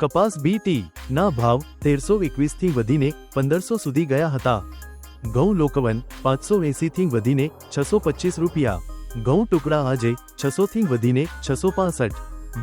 કપાસ બીટી ના ભાવ તેરસો એકવીસથી વધીને પંદરસો સુધી ગયા હતા. ઘઉં લોકવન પાંચસો એસી થી વધીને છસો પચીસ રૂપિયા. ઘઉં ટુકડા આજે છસો થી વધીને છસો પાસઠ.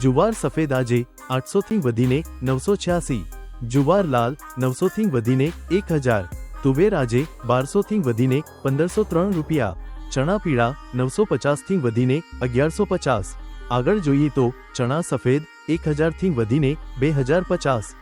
જુવાર સફેદ આજે આઠસો થી વધીને નવસો છ્યાસી. જુવાર લાલ નવસો થી વધીને એક હજાર. તુવેર આજે બારસો થી વધીને પંદરસો ત્રણ રૂપિયા. ચણા પીળા નવસો પચાસથી વધીને અગિયારસો પચાસ. આગળ જોઈએ તો ચણા સફેદ એક હજારથી વધીને બે હજાર પચાસ,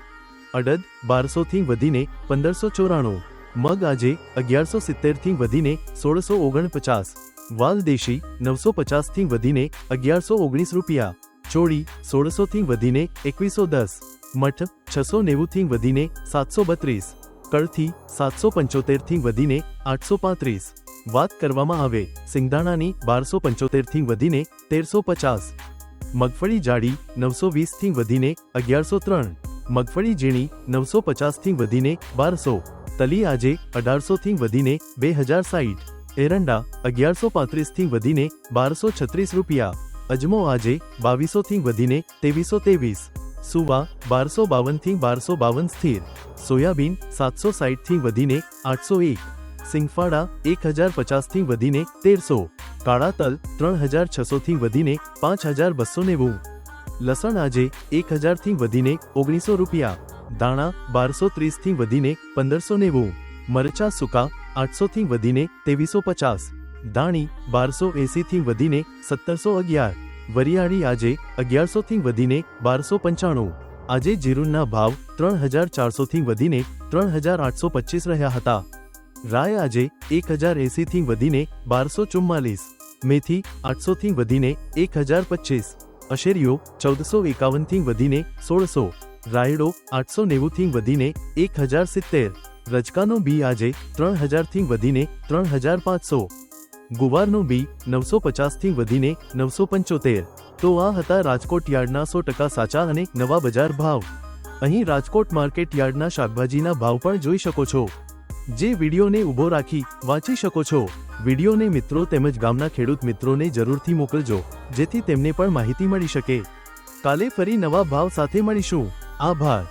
અડદ બારસોથી વધીને પંદરસો ચોરાણું, મગ આજે અગિયારસો સિત્તેરથી વધીને સોળસો ઓગણપચાસ, વાલ દેશી નવસો પચાસથી વધીને અગિયારસો ઓગણીસ રૂપિયા, ચોળી સોળસોથી વધીને એકવીસો દસ, મઠ છસો નેવુંથી વધીને સાતસો બત્રીસ, કળથી સાતસો પંચોતેરથી વધીને આઠસો પાંત્રીસ વાત કરવામાં આવે, સિંગદાણાની બારસો પંચોતેરથી વધીને તેરસો પચાસ. મગફળી જાડી, નવસો વીસથી વધીને અગિયારસો ત્રણ. મગફળી ઝીણી, નવસો પચાસથી વધીને બારસો. તલી આજે અઢારસોથી વધીને બે હજાર સાઠ એરંડા અગિયારસો પાંત્રીસથી વધીને બારસો છત્રીસ રૂપિયા. અજમો આજે બાવીસોથી વધીને ત્રેવીસો ત્રેવીસ. સુવા બારસો બાવનથી બારસો બાવન સ્થિર. સોયાબીન સાતસો સાઠથી વધીને આઠસો એક. સિંગફાડા એક હજાર પચાસથી વધીને તેરસો, કાળા તલ ત્રણ હજાર છસોથી વધીને પાંચ હજાર બસો નેવું. લસણ આજે એક હજારથી વધીને ઓગણીસો રૂપિયા દાણા બારસો ત્રીસથી વધીને પંદરસો નેવું, મરચા સૂકા આઠસોથી વધીને ત્રેવીસો પચાસ દાણી બારસો એંસીથી વધીને સત્તરસો અગિયાર, વરિયાળી આજે અગિયારસોથી વધીને બારસો પંચાણું. આજે જીરુંના ભાવ ત્રણ હજાર ચારસોથી વધીને ત્રણ હજાર આઠસો પચીસ રહ્યા હતા. રાય આજે એક હજાર એંસીથી વધીને બારસો ચુમ્માલીસ મેથી આઠસોથી વધીને એક હજાર પચીસ અશેરીઓ ચૌદસો એકાવનથી વધીને સોળસો, રાયડો આઠસો નેવુંથી વધીને એક હજાર સિત્તેર, રજકાનો બી આજે ત્રણ હજારથી વધીને ત્રણ હજાર પાંચસો, ગુવારનો બી નવસો પચાસથી વધીને નવસો પંચોતેર. તો આ હતા રાજકોટ યાર્ડના સો ટકા સાચા અને નવા બજાર ભાવ. અહીં રાજકોટ માર્કેટ યાર્ડના શાકભાજીના ભાવ પણ જોઈ શકો છો. જે વિડીયોને ઊભો રાખી વાંચી શકો છો. વિડીયોને મિત્રો તેમજ ગામના ખેડૂત મિત્રોને જરૂરથી મોકલજો, જેથી તેમને પણ માહિતી મળી શકે. કાલે ફરી નવા ભાવ સાથે મળીશું. આભાર.